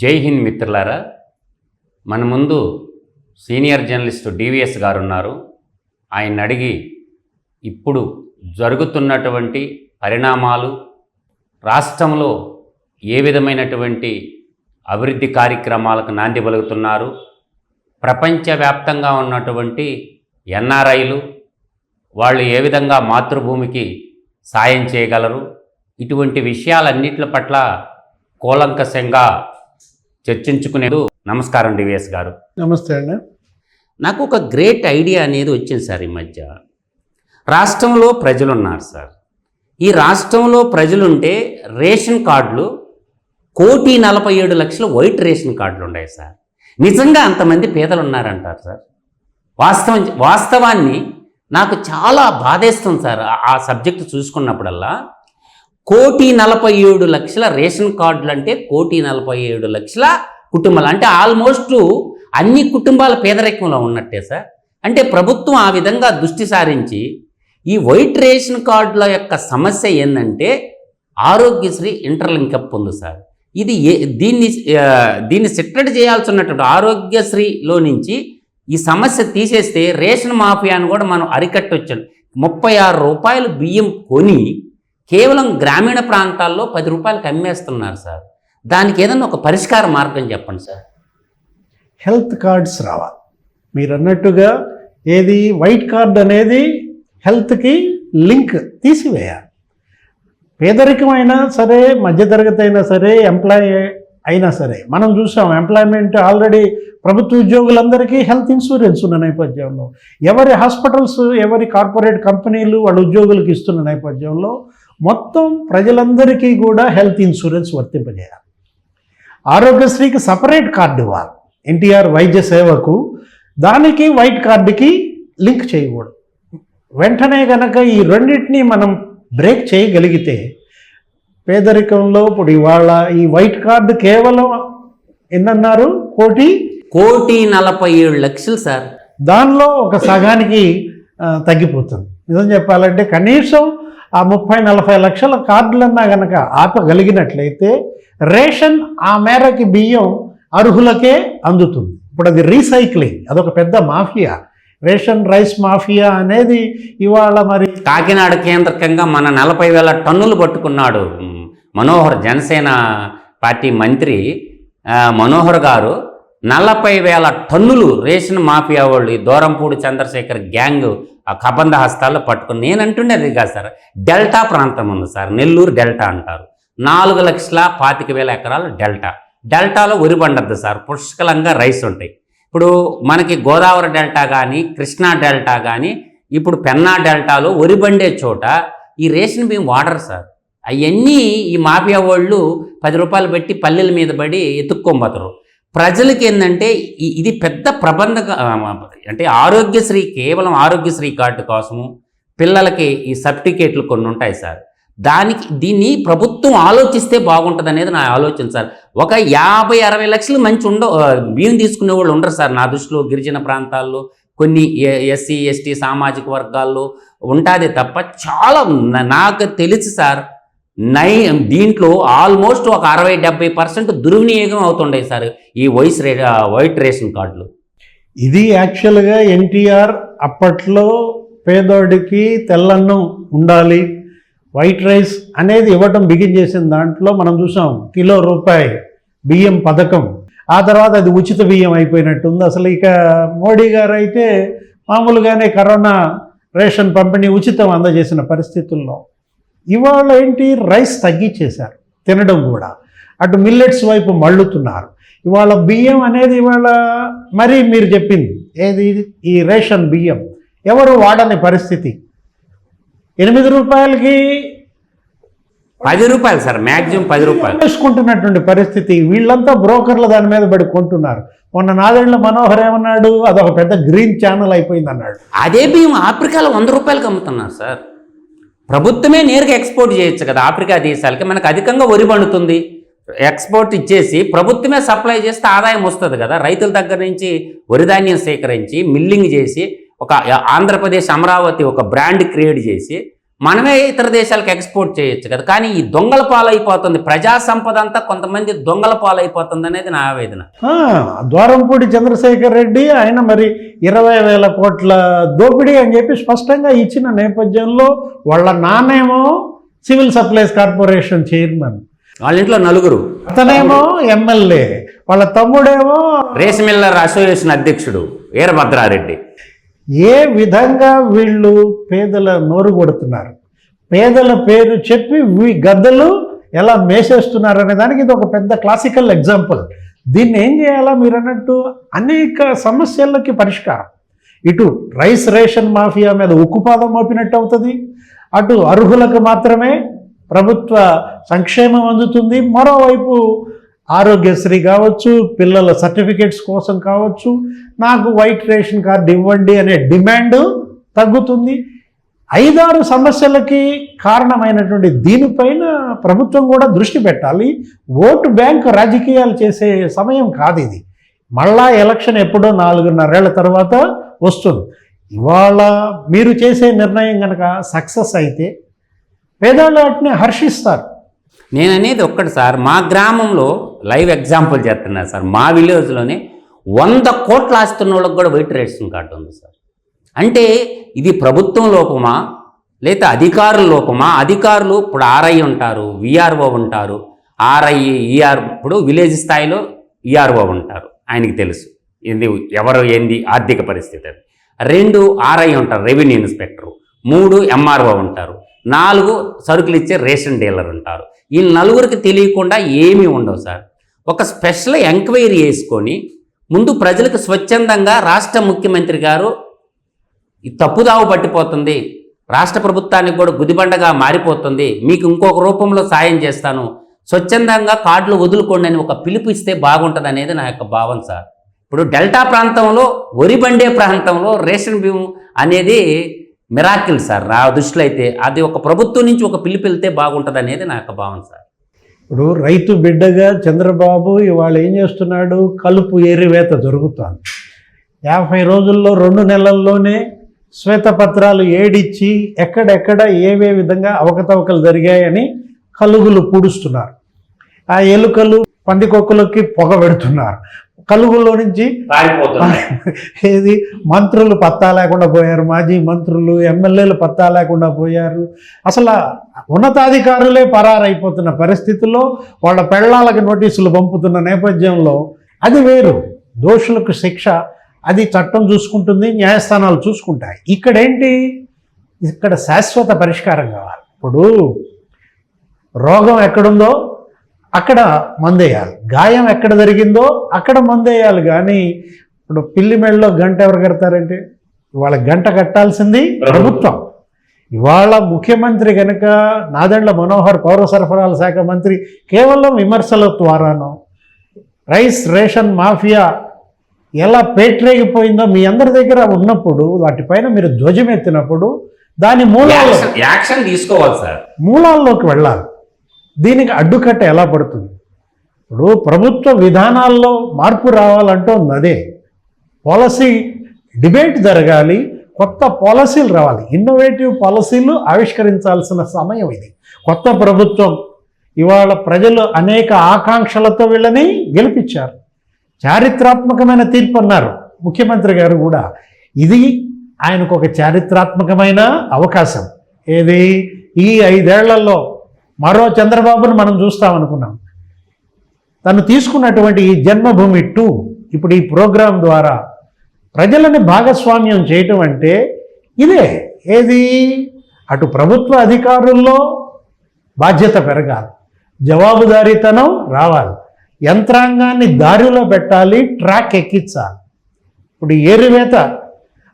జై హింద్ మిత్రులారా. మన ముందు సీనియర్ జర్నలిస్టు డివిఎస్ గారు ఉన్నారు ఆయన అడిగి ఇప్పుడు జరుగుతున్నటువంటి పరిణామాలు రాష్ట్రంలో ఏ విధమైనటువంటి అభివృద్ధి కార్యక్రమాలకు నాంది పలుకుతున్నారు ప్రపంచవ్యాప్తంగా ఉన్నటువంటి ఎన్ఆర్ఐలు వాళ్ళు ఏ విధంగా మాతృభూమికి సాయం చేయగలరు ఇటువంటి విషయాలన్నిటి పట్ల కూలంకషంగా చర్చించుకునేది నమస్కారం డివిఎస్ గారు. నమస్తే అండి. నాకు ఒక గ్రేట్ ఐడియా అనేది వచ్చింది సార్ ఈ మధ్య. రాష్ట్రంలో ప్రజలు ఉన్నారు సార్. ఈ రాష్ట్రంలో ప్రజలుంటే రేషన్ కార్డులు కోటి నలభై ఏడు లక్షల వైట్ రేషన్ కార్డులు ఉన్నాయి సార్. నిజంగా అంతమంది పేదలు ఉన్నారంటారు సార్. వాస్తవం వాస్తవాన్ని నాకు చాలా బాధేస్తుంది సార్. ఆ సబ్జెక్ట్ చూసుకున్నప్పుడల్లా కోటి నలభై ఏడు లక్షల రేషన్ కార్డులు అంటే కోటి నలభై ఏడు లక్షల కుటుంబాలు. అంటే ఆల్మోస్ట్ అన్ని కుటుంబాల పేదరికంలో ఉన్నట్టే సార్. అంటే ప్రభుత్వం ఆ విధంగా దృష్టి సారించి ఈ వైట్ రేషన్ కార్డుల యొక్క సమస్య ఏంటంటే ఆరోగ్యశ్రీ ఇంటర్లింకప్ ఉంది సార్. ఇది ఏ దీన్ని దీన్ని దీన్ని చేయాల్సి చేయాల్సినటువంటి ఆరోగ్యశ్రీలో నుంచి ఈ సమస్య తీసేస్తే రేషన్ మాఫియాను కూడా మనం అరికట్టొచ్చాం ముప్పై ఆరు రూపాయలు బియ్యం కొని కేవలం గ్రామీణ ప్రాంతాల్లో పది రూపాయలకు అమ్మేస్తున్నారు సార్. దానికి ఏదైనా ఒక పరిష్కార మార్గం చెప్పండి సార్. హెల్త్ కార్డ్స్ రావాలి. మీరు అన్నట్టుగా ఏది వైట్ కార్డ్ అనేది హెల్త్కి లింక్ తీసివేయాలి. పేదరికం అయినా సరే మధ్యతరగతి అయినా సరే ఎంప్లాయ్ అయినా సరే మనం చూసాం ఎంప్లాయ్మెంట్ ఆల్రెడీ ప్రభుత్వ ఉద్యోగులందరికీ హెల్త్ ఇన్సూరెన్స్ ఉన్న నేపథ్యంలో ఎవరి హాస్పిటల్స్ ఎవరి కార్పొరేట్ కంపెనీలు వాళ్ళ ఉద్యోగులకు ఇస్తున్న నేపథ్యంలో మొత్తం ప్రజలందరికీ కూడా హెల్త్ ఇన్సూరెన్స్ వర్తింపజేయాలి. ఆరోగ్యశ్రీకి సపరేట్ కార్డు ఇవ్వాలి. ఎన్టీఆర్ వైద్య సేవకు దానికి వైట్ కార్డుకి లింక్ చేయకూడదు. వెంటనే గనక ఈ రెండింటినీ మనం బ్రేక్ చేయగలిగితే పేదరికంలో ఇప్పుడు ఇవాళ ఈ వైట్ కార్డు కేవలం ఎన్నన్నారు? కోటి? కోటి నలభై ఏడు లక్షలు సార్. దానిలో ఒక సగానికి తగ్గిపోతుంది. నిజం చెప్పాలంటే కనీసం ఆ ముప్పై నలభై లక్షల కార్డులన్నా గనక ఆపగలిగినట్లయితే రేషన్ ఆ మేరకి బియ్యం అర్హులకే అందుతుంది. ఇప్పుడు అది రీసైక్లింగ్ అదొక పెద్ద మాఫియా. రేషన్ రైస్ మాఫియా అనేది ఇవాళ మరి కాకినాడ కేంద్రకంగా మన నలభై వేల టన్నులు పట్టుకున్నాడు మనోహర్ జనసేన పార్టీ మంత్రి. మనోహర్ గారు నలభై వేల టన్నులు రేషన్ మాఫియా వాళ్ళు ఈ దూరంపూడి చంద్రశేఖర్ గ్యాంగ్ ఆ కబంధ హస్తాల్లో పట్టుకుని నేను అంటుండేది కాదు సార్ డెల్టా ప్రాంతం ఉంది సార్ నెల్లూరు డెల్టా అంటారు. నాలుగు లక్షల పాతిక వేల ఎకరాలు డెల్టా. డెల్టాలో వరి పండద్దు సార్ పుష్కలంగా రైస్ ఉంటాయి. ఇప్పుడు మనకి గోదావరి డెల్టా కానీ కృష్ణా డెల్టా కానీ ఇప్పుడు పెన్నా డెల్టాలో వరి పండే చోట ఈ రేషన్ బియ్యం వాడరు సార్. అవన్నీ ఈ మాఫియా వాళ్ళు పది రూపాయలు పెట్టి పల్లెల మీద పడి ఎత్తుక్కోబోతారు. ప్రజలకి ఏంటంటే ఇది పెద్ద ప్రబంధ అంటే ఆరోగ్యశ్రీ కేవలం ఆరోగ్యశ్రీ కార్డు కోసము పిల్లలకి ఈ సర్టిఫికేట్లు కొన్ని ఉంటాయి సార్. దానికి దీన్ని ప్రభుత్వం ఆలోచిస్తే బాగుంటుంది అనేది నా ఆలోచన సార్. ఒక యాభై అరవై లక్షలు మంచి ఉండ బియ్యం తీసుకునే వాళ్ళు ఉండరు సార్. నా దృష్టిలో గిరిజన ప్రాంతాల్లో కొన్ని ఎస్సీ ఎస్టీ సామాజిక వర్గాల్లో ఉంటుంది తప్ప చాలా నాకు తెలిసి సార్ నై దీంట్లో ఆల్మోస్ట్ ఒక అరవై డెబ్బై పర్సెంట్ దుర్వినియోగం అవుతుండే సార్ ఈ వైస్ రే వైట్ రేషన్ కార్డులు. ఇది యాక్చువల్గా ఎన్టీఆర్ అప్పట్లో పేదోడికి తెల్లన్నం ఉండాలి వైట్ రైస్ అనేది ఇవ్వటం బిగిన్ చేసిన దాంట్లో మనం చూసాం కిలో రూపాయి బియ్యం పథకం. ఆ తర్వాత అది ఉచిత బియ్యం అయిపోయినట్టుంది. అసలు ఇక మోడీ గారు అయితే మామూలుగానే కరోనా రేషన్ పంపిణీ ఉచితం అందజేసిన పరిస్థితుల్లో. ఇవాళ ఏంటి? రైస్ తగ్గించేశారు తినడం కూడా. అటు మిల్లెట్స్ వైపు మళ్ళుతున్నారు. ఇవాళ బియ్యం అనేది ఇవాళ మరీ మీరు చెప్పింది. ఏది? ఈ రేషన్ బియ్యం. ఎవరు వాడని పరిస్థితి? ఎనిమిది రూపాయలకి పది రూపాయలు సార్ మ్యాక్సిమం పది రూపాయలు. వేసుకుంటున్నటువంటి పరిస్థితి. వీళ్ళంతా బ్రోకర్లు దాని మీద పడి కొంటున్నారు మొన్న నాదేళ్ళ మనోహర్ ఏమన్నాడు? అదొక పెద్ద గ్రీన్ ఛానల్ అయిపోయింది అన్నాడు అదే బియ్యం ఆఫ్రికాలో వంద రూపాయలకి అమ్ముతున్నారు సార్. ప్రభుత్వమే నేరుగా ఎక్స్పోర్ట్ చేయొచ్చు కదా ఆఫ్రికా దేశాలకి. మనకు అధికంగా వరి పండుతుంది. ఎక్స్పోర్ట్ ఇచ్చేసి ప్రభుత్వమే సప్లై చేస్తే ఆదాయం వస్తుంది కదా. రైతుల దగ్గర నుంచి వరి ధాన్యం సేకరించి మిల్లింగ్ చేసి ఒక ఆంధ్రప్రదేశ్ అమరావతి ఒక బ్రాండ్ క్రియేట్ చేసి మనమే ఇతర దేశాలకు ఎక్స్పోర్ట్ చేయొచ్చు కదా. కానీ ఈ దొంగల పాలైపోతుంది. ప్రజా సంపద అంతా కొంతమంది దొంగల పాలైపోతుంది అనేది నా ఆవేదన. ద్వారంపూడి చంద్రశేఖర్ రెడ్డి ఆయన మరి ఇరవై వేల కోట్ల దోపిడీ అని చెప్పి స్పష్టంగా ఇచ్చిన నేపథ్యంలో వాళ్ళ నాన్నేమో సివిల్ సప్లైస్ కార్పొరేషన్ చైర్మన్. వాళ్ళ ఇంట్లో నలుగురు. అతనేమో ఎమ్మెల్యే. వాళ్ళ తమ్ముడేమో రేస్ మిల్లర్ అసోసియేషన్ అధ్యక్షుడు వీరభద్రారెడ్డి. ఏ విధంగా వీళ్ళు పేదల నోరు కొడుతున్నారు? పేదల పేరు చెప్పి వీ- గద్దలు ఎలా మేసేస్తున్నారు అనే దానికి ఇది ఒక పెద్ద క్లాసికల్ ఎగ్జాంపుల్ దీన్ని ఏం చేయాలా మీరు అన్నట్టు అనేక సమస్యలకి పరిష్కారం. ఇటు రైస్ రేషన్ మాఫియా మీద ఉక్కుపాదం మోపినట్టు అవుతుంది. అటు అర్హులకు మాత్రమే ప్రభుత్వ సంక్షేమం అందుతుంది. మరోవైపు ఆరోగ్యశ్రీ కావచ్చు పిల్లల సర్టిఫికేట్స్ కోసం కావచ్చు నాకు వైట్ రేషన్ కార్డు ఇవ్వండి అనే డిమాండ్ తగ్గుతుంది. ఐదారు సమస్యలకి కారణమైనటువంటి దీనిపైన ప్రభుత్వం కూడా దృష్టి పెట్టాలి. ఓటు బ్యాంక్ రాజకీయాలు చేసే సమయం కాదు ఇది. మళ్ళా ఎలక్షన్ ఎప్పుడో నాలుగున్నరేళ్ళ తర్వాత వస్తుంది. ఇవాళ మీరు చేసే నిర్ణయం కనుక సక్సెస్ అయితే పేదవాళ్ళు వాటిని హర్షిస్తారు. నేను అనేది ఒక్కటి సార్ మా గ్రామంలో లైవ్ ఎగ్జాంపుల్ చెప్తున్నా సార్. మా విలేజ్లోనే వంద కోట్ల ఆస్తున్న వాళ్ళకి కూడా వైట్ రేషన్ కార్డు ఉంది సార్. అంటే ఇది ప్రభుత్వం లోపమా లేదా అధికారుల లోపమా? అధికారులు ఇప్పుడు ఆర్ఐ ఉంటారు విఆర్ఓ ఉంటారు. ఆర్ఐ ఈఆర్ ఇప్పుడు విలేజ్ స్థాయిలో ఈఆర్ఓ ఉంటారు. ఆయనకి తెలుసు. ఏంది ఎవరు ఏంది ఆర్థిక పరిస్థితి అది. రెండు ఆర్ఐ ఉంటారు రెవెన్యూ ఇన్స్పెక్టరు. మూడు ఎంఆర్ఓ ఉంటారు. నాలుగు సరుకులు ఇచ్చే రేషన్ డీలర్ ఉంటారు. ఈ నలుగురికి తెలియకుండా ఏమీ ఉండవు సార్. ఒక స్పెషల్ ఎంక్వైరీ చేసుకొని ముందు ప్రజలకు స్వచ్ఛందంగా రాష్ట్ర ముఖ్యమంత్రి గారు తప్పుదావు పట్టిపోతుంది. రాష్ట్ర ప్రభుత్వానికి కూడా గుదిబండగా మారిపోతుంది. మీకు ఇంకొక రూపంలో సాయం చేస్తాను. స్వచ్ఛందంగా కార్డులు వదులుకోండి అని ఒక పిలుపు ఇస్తే బాగుంటుంది అనేది నా యొక్క భావం సార్. ఇప్పుడు డెల్టా ప్రాంతంలో వరి బండే ప్రాంతంలో రేషన్ బియ్యం అనేది మిరాకిల్ సార్ నా దృష్టిలో అయితే అది ఒక ప్రభుత్వం నుంచి ఒక పిలుపు వెళ్తే బాగుంటుంది అనేది నా యొక్క భావన సార్ ఇప్పుడు రైతు బిడ్డగా చంద్రబాబు ఇవాళ ఏం చేస్తున్నాడు? కలుపు ఏరివేత జరుగుతోంది. యాభై రోజుల్లో రెండు నెలల్లోనే శ్వేతపత్రాలు ఏడిచ్చి ఎక్కడెక్కడ ఏవే విధంగా అవకతవకలు జరిగాయని కలుగులు పూడుస్తున్నారు. ఆ ఎలుకలు పందికొక్కులకి పొగ పెడుతున్నారు. కలుగుల్లో నుంచి ఏది? మంత్రులు పత్తా లేకుండా పోయారు మాజీ మంత్రులు ఎమ్మెల్యేలు పత్తా లేకుండా పోయారు. అసలు ఉన్నతాధికారులే పరారైపోతున్న పరిస్థితుల్లో వాళ్ళ పెళ్ళాలకు నోటీసులు పంపుతున్న నేపథ్యంలో అది వేరు. దోషులకు శిక్ష అది చట్టం చూసుకుంటుంది న్యాయస్థానాలు చూసుకుంటాయి. ఇక్కడేంటి? ఇక్కడ శాశ్వత పరిష్కారం కావాలి. ఇప్పుడు రోగం ఎక్కడుందో అక్కడ మందేయాలి. గాయం ఎక్కడ జరిగిందో అక్కడ మందేయాలి కానీ ఇప్పుడు పిల్లి మెడలో గంట ఎవరు కడతారంటే? ఇవాళ గంట కట్టాల్సింది ప్రభుత్వం. ఇవాళ ముఖ్యమంత్రి కనుక నాదెండ్ల మనోహర్ పౌర సరఫరాల శాఖ మంత్రి కేవలం విమర్శల ద్వారానో రైస్ రేషన్ మాఫియా ఎలా పేట్రేగిపోయిందో మీ అందరి దగ్గర ఉన్నప్పుడు వాటిపైన మీరు ధ్వజమెత్తినప్పుడు దాని మూలాలు యాక్షన్ యాక్షన్ తీసుకోవాలి సార్. మూలాల్లోకి వెళ్ళాలి. దీనికి అడ్డుకట్ట ఎలా పడుతుంది? ఇప్పుడు ప్రభుత్వ విధానాల్లో మార్పు రావాలంటోంది అదే. పాలసీ డిబేట్ జరగాలి కొత్త పాలసీలు రావాలి. ఇన్నోవేటివ్ పాలసీలు ఆవిష్కరించాల్సిన సమయం ఇది. కొత్త ప్రభుత్వం ఇవాళ ప్రజలు అనేక ఆకాంక్షలతో వీళ్ళని గెలిపించారు. చారిత్రాత్మకమైన తీర్పు అన్నారు ముఖ్యమంత్రి గారు కూడా. ఇది ఆయనకు ఒక చారిత్రాత్మకమైన అవకాశం. ఏది? ఈ ఐదేళ్ళలో మరో చంద్రబాబును మనం చూస్తామనుకున్నాం. తను తీసుకున్నటువంటి ఈ జన్మభూమి టూ ఇప్పుడు ఈ ప్రోగ్రాం ద్వారా ప్రజలని భాగస్వామ్యం చేయటం అంటే ఇదే. ఏది? అటు ప్రభుత్వ అధికారుల్లో బాధ్యత పెరగాలి. జవాబుదారీతనం రావాలి. యంత్రాంగాన్ని దారిలో పెట్టాలి ట్రాక్ ఎక్కించాలి. ఇప్పుడు ఏరివేత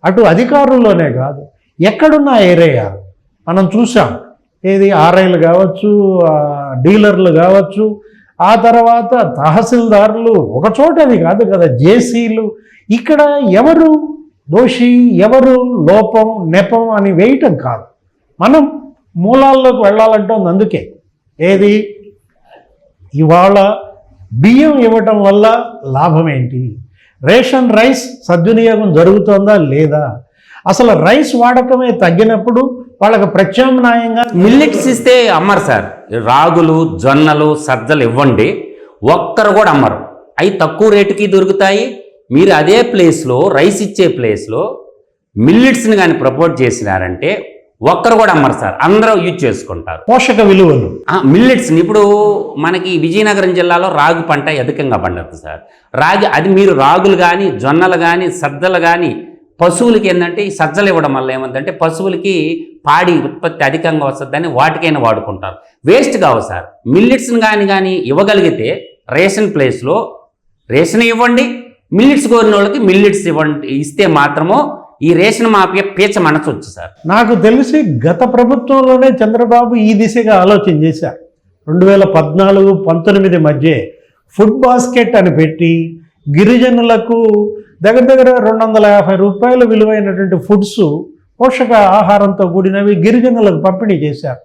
అటు అధికారుల్లోనే కాదు ఎక్కడున్నా ఏరేయాలి. మనం చూసాం ఏది? ఆర్ఐలు కావచ్చు డీలర్లు కావచ్చు. ఆ తర్వాత తహసీల్దారులు ఒకచోటది కాదు కదా జేసీలు. ఇక్కడ ఎవరు? దోషి ఎవరు? లోపం నెపం అని వేయటం కాదు. మనం మూలాల్లోకి వెళ్ళాలంటుంది అందుకే. ఏది? ఇవాళ బియ్యం ఇవ్వటం వల్ల లాభం ఏంటి రేషన్ రైస్ సద్వినియోగం జరుగుతుందా లేదా? అసలు రైస్ వాడకమే తగ్గినప్పుడు వాళ్ళకి ప్రత్యామ్నాయంగా మిల్లెట్స్ ఇస్తే అమ్మరు సార్. రాగులు జొన్నలు సజ్జలు ఇవ్వండి. ఒక్కరు కూడా అమ్మరు. అవి తక్కువ రేటుకి దొరుకుతాయి. మీరు అదే ప్లేస్లో రైస్ ఇచ్చే ప్లేస్లో మిల్లెట్స్ని కానీ ప్రపోజ్ చేసినారంటే ఒక్కరు కూడా అమ్మరు సార్. అందరూ యూజ్ చేసుకుంటారు. పోషక విలువలు. మిల్లెట్స్ని ఇప్పుడు మనకి విజయనగరం జిల్లాలో రాగి పంట అధికంగా పండుతుంది సార్. రాగి అది మీరు రాగులు కానీ జొన్నలు కానీ సజ్జలు కానీ పశువులకి ఏంటంటే ఈ సజ్జలు ఇవ్వడం వల్ల ఏమందంటే పశువులకి పాడి ఉత్పత్తి అధికంగా వస్తుందని వాటికైనా వాడుకుంటారు. వేస్ట్ కావు సార్. మిల్లెట్స్ని కానీ కానీ ఇవ్వగలిగితే రేషన్ ప్లేస్లో రేషన్ ఇవ్వండి మిల్లెట్స్ కోరిన వాళ్ళకి మిల్లెట్స్ ఇవ్వండి ఇస్తే మాత్రము ఈ రేషన్ మాఫియా పీచ మనసొచ్చు సార్. నాకు తెలిసి గత ప్రభుత్వంలోనే చంద్రబాబు ఈ దిశగా ఆలోచన చేశారు. రెండు వేల పద్నాలుగు పంతొమ్మిది మధ్య ఫుడ్ బాస్కెట్ అని పెట్టి గిరిజనులకు దగ్గర దగ్గర రెండు వందల యాభై రూపాయల విలువైనటువంటి ఫుడ్స్ పోషక ఆహారంతో కూడినవి గిరిజనులకు పంపిణీ చేశారు.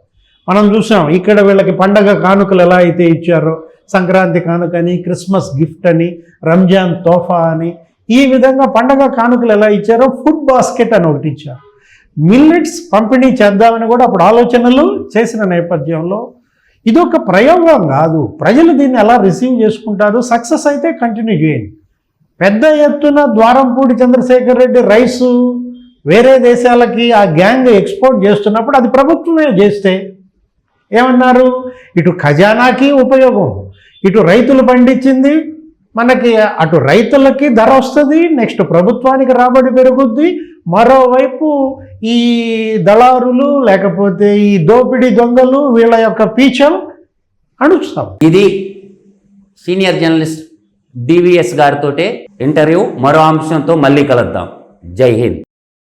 మనం చూసాం ఇక్కడ వీళ్ళకి పండగ కానుకలు ఎలా అయితే ఇచ్చారో సంక్రాంతి కానుక అని క్రిస్మస్ గిఫ్ట్ అని రంజాన్ తోఫా అని ఈ విధంగా పండగ కానుకలు ఎలా ఇచ్చారో ఫుడ్ బాస్కెట్ అని ఒకటి ఇచ్చారు. మిల్లెట్స్ పంపిణీ చేద్దామని కూడా అప్పుడు ఆలోచనలు చేసిన నేపథ్యంలో ఇది ఒక ప్రయోగం కాదు. ప్రజలు దీన్ని ఎలా రిసీవ్ చేసుకుంటారు సక్సెస్ అయితే కంటిన్యూ చేయండి. పెద్ద ఎత్తున ద్వారంపూడి చంద్రశేఖర్ రెడ్డి రైసు వేరే దేశాలకి ఆ గ్యాంగ్ ఎక్స్పోర్ట్ చేస్తున్నప్పుడు అది ప్రభుత్వమే చేస్తే ఏమన్నారు? ఇటు ఖజానాకి ఉపయోగం ఇటు రైతులు పండించింది మనకి అటు రైతులకి ధర వస్తుంది నెక్స్ట్ ప్రభుత్వానికి రాబడి పెరుగుద్ది మరోవైపు ఈ దళారులు లేకపోతే ఈ దోపిడీ దొంగలు వీళ్ళ యొక్క పీచం అణుస్తాం. ఇది సీనియర్ జర్నలిస్ట్ డివిఎస్ గారితో ఇంటర్వ్యూ మరో అంశంతో మళ్ళీ కలుద్దాం. జై హింద్.